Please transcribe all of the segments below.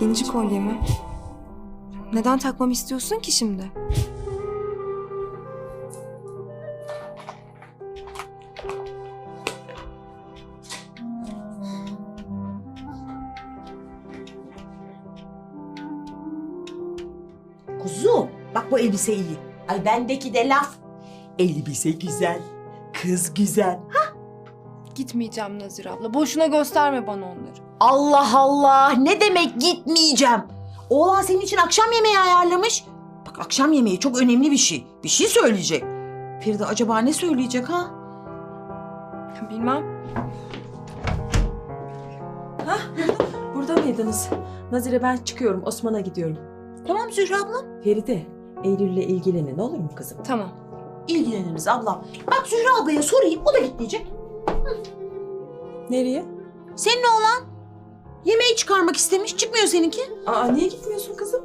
İnci kolye mi? Neden takmamı istiyorsun ki şimdi? Kuzu bak bu elbise iyi. Ay bendeki de laf. Elbise güzel. Kız güzel. Gitmeyeceğim Nazire abla. Boşuna gösterme bana onları. Allah Allah ne demek gitmeyeceğim. Oğlan senin için akşam yemeği ayarlamış. Bak akşam yemeği çok önemli bir şey. Bir şey söyleyecek. Feride acaba ne söyleyecek ha? Bilmem. Burada mıydınız? Nazire ben çıkıyorum. Osman'a gidiyorum. Tamam Zühre ablam. Feride, Eylül'le ilgilenin olur mu kızım? Tamam. İlgileniriz ablam. Bak Zühre ablaya sorayım o da gitmeyecek. Nereye? Senin oğlan yemeği çıkarmak istemiş çıkmıyor seninki. Aa niye gitmiyorsun kızım?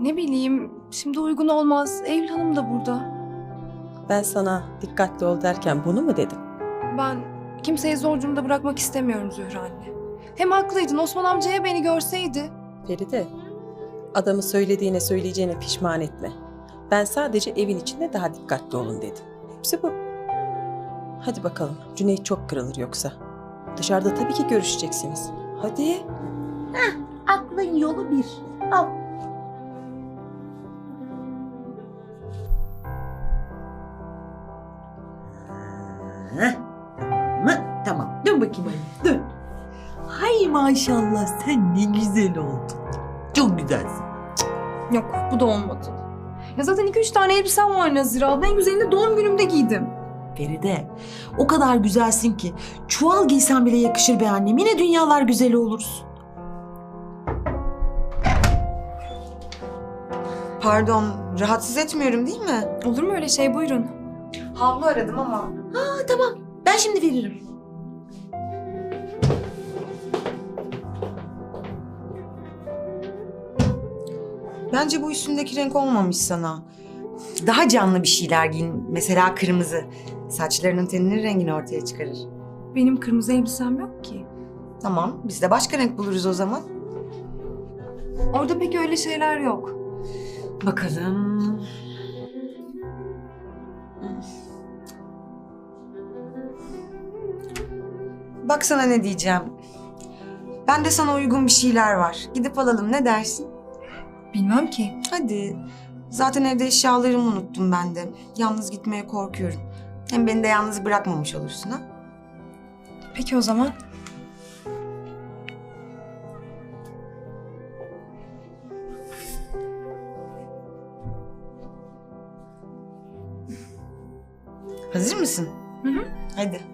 Ne bileyim, şimdi uygun olmaz. Eylül Hanım da burada. Ben sana dikkatli ol derken bunu mu dedim? Ben kimseyi zor durumda bırakmak istemiyorum Zühre anne. Hem haklıydın, Osman amcaya beni görseydi. Feride, adamı söylediğine söyleyeceğine pişman etme. Ben sadece evin içinde daha dikkatli olun dedim. Hepsi bu. Hadi bakalım. Cüneyt çok kırılır yoksa. Dışarıda tabii ki görüşeceksiniz. Hadi. Aklın yolu bir. Al. Heh. Mı? Tamam. Dön bakayım hadi. Dön. Hay maşallah sen ne güzel oldun. Çok güzelsin. Yok, bu da olmadı. Ya zaten iki üç tane elbisem var Nazire abla. En güzelini de doğum günümde giydim. Feride o kadar güzelsin ki çuval giysen bile yakışır be annem. Yine dünyalar güzeli olursun. Pardon, rahatsız etmiyorum değil mi? Olur mu öyle şey? Buyurun. Havlu aradım ama. Ha tamam ben şimdi veririm. Bence bu üstündeki renk olmamış sana. Daha canlı bir şeyler giyin. Mesela kırmızı. Saçlarının teninin rengini ortaya çıkarır. Benim kırmızı elbisem yok ki. Tamam, biz de başka renk buluruz o zaman. Orada pek öyle şeyler yok. Bakalım. Bak sana ne diyeceğim. Ben de sana uygun bir şeyler var. Gidip alalım ne dersin? Bilmem ki. Hadi. Zaten evde eşyalarımı unuttum ben de. Yalnız gitmeye korkuyorum. Hem beni de yalnız bırakmamış olursun ha. Peki o zaman. Hazır mısın? Hı hı. Hadi.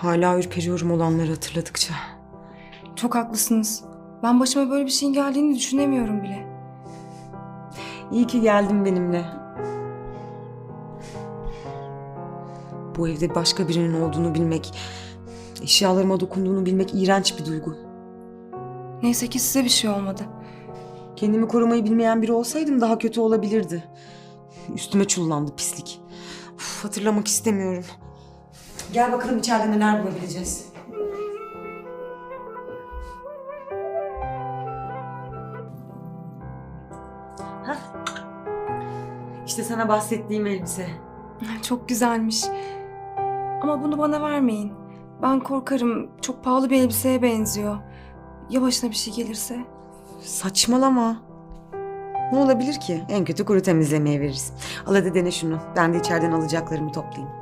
Hala ürperiyorum olanları hatırladıkça. Çok haklısınız. Ben başıma böyle bir şeyin geldiğini düşünemiyorum bile. İyi ki geldin benimle. Bu evde başka birinin olduğunu bilmek, eşyalarıma dokunduğunu bilmek iğrenç bir duygu. Neyse ki size bir şey olmadı. Kendimi korumayı bilmeyen biri olsaydım daha kötü olabilirdi. Üstüme çullandı pislik. Uf, hatırlamak istemiyorum. Gel bakalım içeride neler bulabileceğiz. Hah. İşte sana bahsettiğim elbise. Çok güzelmiş. Ama bunu bana vermeyin. Ben korkarım. Çok pahalı bir elbiseye benziyor. Ya başına bir şey gelirse? Saçmalama. Ne olabilir ki? En kötü kuru temizlemeye veririz. Al hadi dene şunu. Ben de içeriden alacaklarımı toplayayım.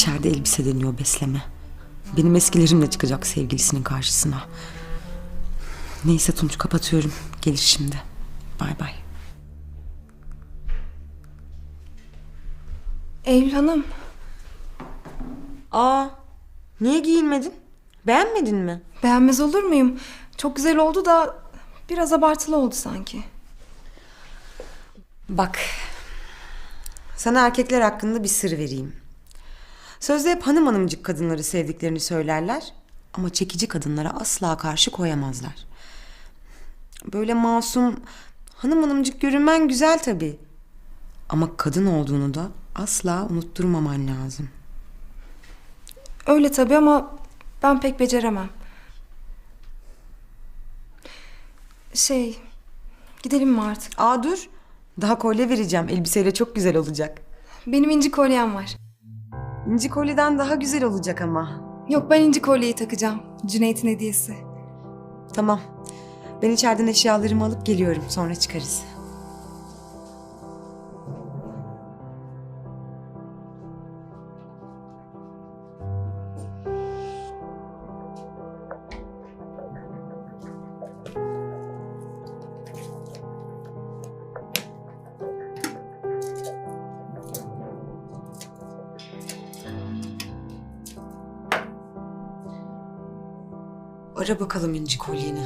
İçeride elbise deniyor besleme. Benim eskilerimle çıkacak sevgilisinin karşısına. Neyse Tunç kapatıyorum. Gelir şimdi. Bay bay. Eylül Hanım, Aa, niye giyinmedin? Beğenmedin mi? beğenmez olur muyum? Çok güzel oldu da biraz abartılı oldu sanki. Bak, sana erkekler hakkında bir sır vereyim. Sözde hep hanım hanımcık kadınları sevdiklerini söylerler ama çekici kadınlara asla karşı koyamazlar. Böyle masum, hanım hanımcık görünmen güzel tabii. Ama kadın olduğunu da asla unutturmaman lazım. Öyle tabii ama ben pek beceremem. Şey, gidelim mi artık? Aa dur, daha kolye vereceğim. Elbiseyle çok güzel olacak. Benim inci kolyem var. İnci kolyeden daha güzel olacak ama. Yok ben inci kolyeyi takacağım. Cüneyt'in hediyesi. Tamam. Ben içeriden eşyalarımı alıp geliyorum. Sonra çıkarız. Ara bakalım inci kolyeni.